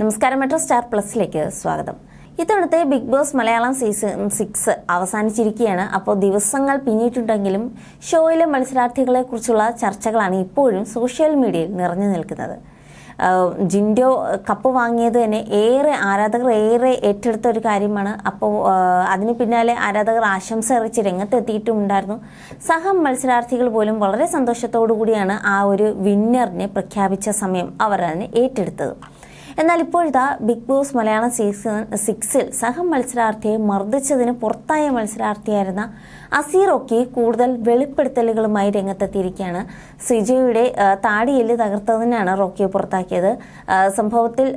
നമസ്കാരം metro star പ്ലസിലേക്ക് സ്വാഗതം. ഇത്തവണത്തെ Big Boss Malayalam season six അവസാനിച്ചിരിക്കുകയാണ്. അപ്പോൾ ദിവസങ്ങൾ പിന്നിട്ടുണ്ടെങ്കിലും ഷോയിലെ മത്സരാർത്ഥികളെ കുറിച്ചുള്ള ചർച്ചകളാണ് ഇപ്പോഴും സോഷ്യൽ മീഡിയയിൽ നിറഞ്ഞു നിൽക്കുന്നത്. ജിൻഡോ കപ്പ് വാങ്ങിയത് തന്നെ ഏറെ ആരാധകർ ഏറെ ഏറ്റെടുത്ത ഒരു കാര്യമാണ്. അപ്പോൾ അതിന് പിന്നാലെ ആരാധകർ ആശംസ അറിയിച്ച് രംഗത്തെത്തിയിട്ടുമുണ്ടായിരുന്നു. സഹ മത്സരാർത്ഥികൾ പോലും വളരെ സന്തോഷത്തോടു കൂടിയാണ് ആ ഒരു വിന്നറിനെ പ്രഖ്യാപിച്ച സമയം അവർ അതിനെ ഏറ്റെടുത്തത്. എന്നാൽ ഇപ്പോഴിതാ ബിഗ് ബോസ് മലയാളം സീസൺ സിക്സിൽ സഹ മത്സരാർത്ഥിയെ മർദ്ദിച്ചതിന് പുറത്തായ മത്സരാർത്ഥിയായിരുന്ന അസീറോക്കി കൂടുതൽ വെളിപ്പെടുത്തലുകളുമായി രംഗത്തെത്തിയിരിക്കുകയാണ്. സിജയുടെ താടിയെല്ല് തകർത്തതിനാണ് റോക്കിയെ പുറത്താക്കിയത്. സംഭവത്തിൽ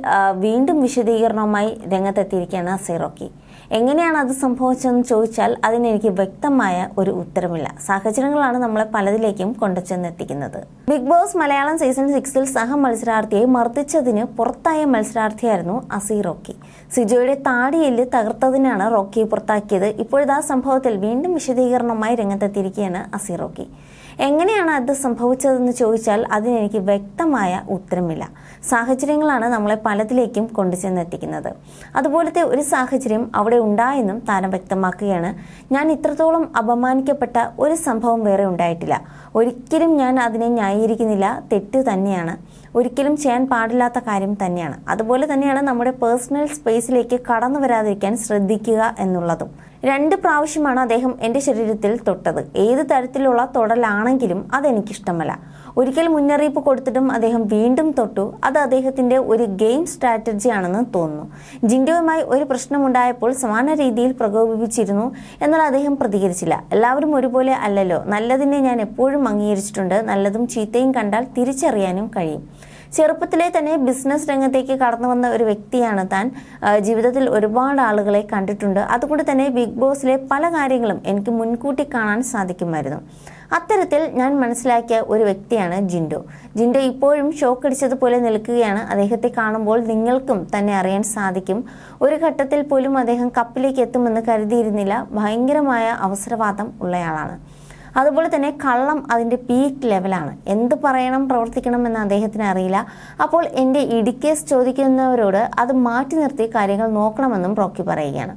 വീണ്ടും വിശദീകരണവുമായി രംഗത്തെത്തിയിരിക്കുകയാണ് അസീറോക്കി എങ്ങനെയാണ് അത് സംഭവിച്ചതെന്ന് ചോദിച്ചാൽ അതിനെനിക്ക് വ്യക്തമായ ഒരു ഉത്തരമില്ല. സാഹചര്യങ്ങളാണ് നമ്മളെ പലതിലേക്കും കൊണ്ടുചെന്നെത്തിക്കുന്നത്. ബിഗ് ബോസ് മലയാളം സീസൺ സിക്സിൽ സഹ മത്സരാർത്ഥിയെ മർദ്ദിച്ചതിന് പുറത്തായ മത്സരാർത്ഥിയായിരുന്നു അസി റോക്കി. സിജോയുടെ താടിയെല്ല് തകർത്തതിനാണ് റോക്കിയെ പുറത്താക്കിയത്. ഇപ്പോഴത്തെ സംഭവത്തിൽ വീണ്ടും വിശദീകരണവുമായി രംഗത്തെത്തിയിരിക്കുകയാണ് അസി റോക്കി. എങ്ങനെയാണ് അത് സംഭവിച്ചതെന്ന് ചോദിച്ചാൽ അതിനെനിക്ക് വ്യക്തമായ ഉത്തരമില്ല. സാഹചര്യങ്ങളാണ് നമ്മളെ പലതിലേക്കും കൊണ്ടുചെന്നെത്തിക്കുന്നത്. അതുപോലത്തെ ഒരു സാഹചര്യം അവിടെ ഉണ്ടായെന്നും താരം വ്യക്തമാക്കുകയാണ്. ഞാൻ ഇത്രത്തോളം അപമാനിക്കപ്പെട്ട ഒരു സംഭവം വേറെ ഉണ്ടായിട്ടില്ല. ഒരിക്കലും ഞാൻ അതിനെ ന്യായീകരിക്കുന്നില്ല തെറ്റ് തന്നെയാണ്. ഒരിക്കലും ചെയ്യാൻ പാടില്ലാത്ത കാര്യം തന്നെയാണ്. അതുപോലെ തന്നെയാണ് നമ്മുടെ പേഴ്സണൽ സ്പേസിലേക്ക് കടന്നു വരാതിരിക്കാൻ ശ്രദ്ധിക്കുക എന്നുള്ളതും. രണ്ട് പ്രാവശ്യമാണ് അദ്ദേഹം എന്റെ ശരീരത്തിൽ തൊട്ടത്. ഏത് തരത്തിലുള്ള തൊടലാണെങ്കിലും അതെനിക്കിഷ്ടമല്ല. ഒരിക്കൽ മുന്നറിയിപ്പ് കൊടുത്തിട്ടും അദ്ദേഹം വീണ്ടും തൊട്ടു. അത് അദ്ദേഹത്തിന്റെ ഒരു ഗെയിം സ്ട്രാറ്റജി ആണെന്ന് തോന്നുന്നു. ജിൻഡോയുമായി ഒരു പ്രശ്നമുണ്ടായപ്പോൾ സമാന രീതിയിൽ പ്രകോപിപ്പിച്ചിരുന്നു എന്നാൽ അദ്ദേഹം പ്രതികരിച്ചില്ല. എല്ലാവരും ഒരുപോലെ അല്ലല്ലോ. നല്ലതിനെ ഞാൻ എപ്പോഴും അംഗീകരിച്ചിട്ടുണ്ട്. നല്ലതും ചീത്തയും കണ്ടാൽ തിരിച്ചറിയാനും കഴിയും. ചെറുപ്പത്തിലെ തന്നെ ബിസിനസ് രംഗത്തേക്ക് കടന്നു വന്ന ഒരു വ്യക്തിയാണ് താൻ. ജീവിതത്തിൽ ഒരുപാട് ആളുകളെ കണ്ടിട്ടുണ്ട്. അതുകൊണ്ട് തന്നെ ബിഗ് ബോസിലെ പല കാര്യങ്ങളും എനിക്ക് മുൻകൂട്ടി കാണാൻ സാധിക്കുമായിരുന്നു. അത്തരത്തിൽ ഞാൻ മനസ്സിലാക്കിയ ഒരു വ്യക്തിയാണ് ജിൻഡോ. ജിൻഡോ ഇപ്പോഴും ഷോക്ക് ഷോക്കടിച്ചതുപോലെ നിൽക്കുകയാണ്. അദ്ദേഹത്തെ കാണുമ്പോൾ നിങ്ങൾക്കും തന്നെ അറിയാൻ സാധിക്കും. ഒരു ഘട്ടത്തിൽ പോലും അദ്ദേഹം കപ്പിലേക്ക് എത്തുമെന്ന് കരുതിയിരുന്നില്ല. ഭയങ്കരമായ അവസരവാദം ഉള്ളയാളാണ്. അതുപോലെ തന്നെ കള്ളം അതിന്റെ പീക്ക് ലെവലാണ് എന്ത് പറയണം പ്രവർത്തിക്കണം എന്ന് അദ്ദേഹത്തിന് അറിയില്ല. അപ്പോൾ എന്റെ ഇടിക്കേസ് ചോദിക്കുന്നവരോട് അത് മാറ്റി നിർത്തി കാര്യങ്ങൾ നോക്കണമെന്നും റോക്കി പറയുകയാണ്.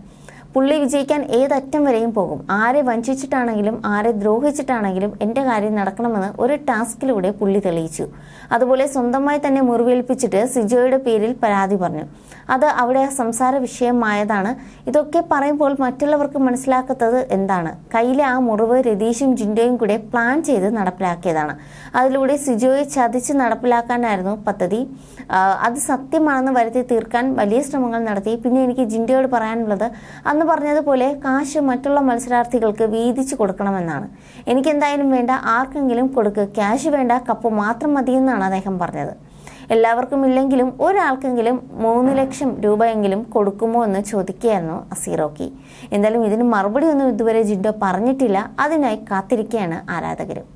പുള്ളി വിജയിക്കാൻ ഏതറ്റം വരെയും പോകും. ആരെ വഞ്ചിച്ചിട്ടാണെങ്കിലും ആരെ ദ്രോഹിച്ചിട്ടാണെങ്കിലും എന്റെ കാര്യം നടക്കണമെന്ന് ഒരു ടാസ്കിലൂടെ പുള്ളി തെളിയിച്ചു. അതുപോലെ സ്വന്തമായി തന്നെ മുറിവേൽപ്പിച്ചിട്ട് സിജോയുടെ പേരിൽ പരാതി പറഞ്ഞു. അത് അവിടെ സംസാര വിഷയമായതാണ്. ഇതൊക്കെ പറയുമ്പോൾ മറ്റുള്ളവർക്ക് മനസ്സിലാക്കാത്തത് എന്താണ്? കയ്യിലെ ആ മുറിവ് രതീഷും ജിൻഡോയും കൂടെ പ്ലാൻ ചെയ്ത് നടപ്പിലാക്കിയതാണ്. അതിലൂടെ സിജോയെ ചതിച്ച് നടപ്പിലാക്കാനായിരുന്നു പദ്ധതി. അത് സത്യമാണെന്ന് വരുത്തി തീർക്കാൻ വലിയ ശ്രമങ്ങൾ നടത്തി. പിന്നെ എനിക്ക് ജിൻഡോയോട് പറയാനുള്ളത് അന്ന് പറഞ്ഞതുപോലെ കാശ് മറ്റുള്ള മത്സരാർത്ഥികൾക്ക് വീതിച്ചു കൊടുക്കണമെന്നാണ്. എനിക്ക് എന്തായാലും വേണ്ട ആർക്കെങ്കിലും കൊടുക്ക് ക്യാഷ് വേണ്ട കപ്പ് മാത്രം മതിയെന്നാണ് അദ്ദേഹം പറഞ്ഞത്. എല്ലാവർക്കും ഇല്ലെങ്കിലും ഒരാൾക്കെങ്കിലും മൂന്ന് ലക്ഷം രൂപയെങ്കിലും കൊടുക്കുമോ എന്ന് ചോദിക്കുകയായിരുന്നു അസീറോക്കി. എന്തായാലും ഇതിന് മറുപടി ഒന്നും ഇതുവരെ ജിൻഡോ പറഞ്ഞിട്ടില്ല. അതിനായി കാത്തിരിക്കുകയാണ് ആരാധകരും.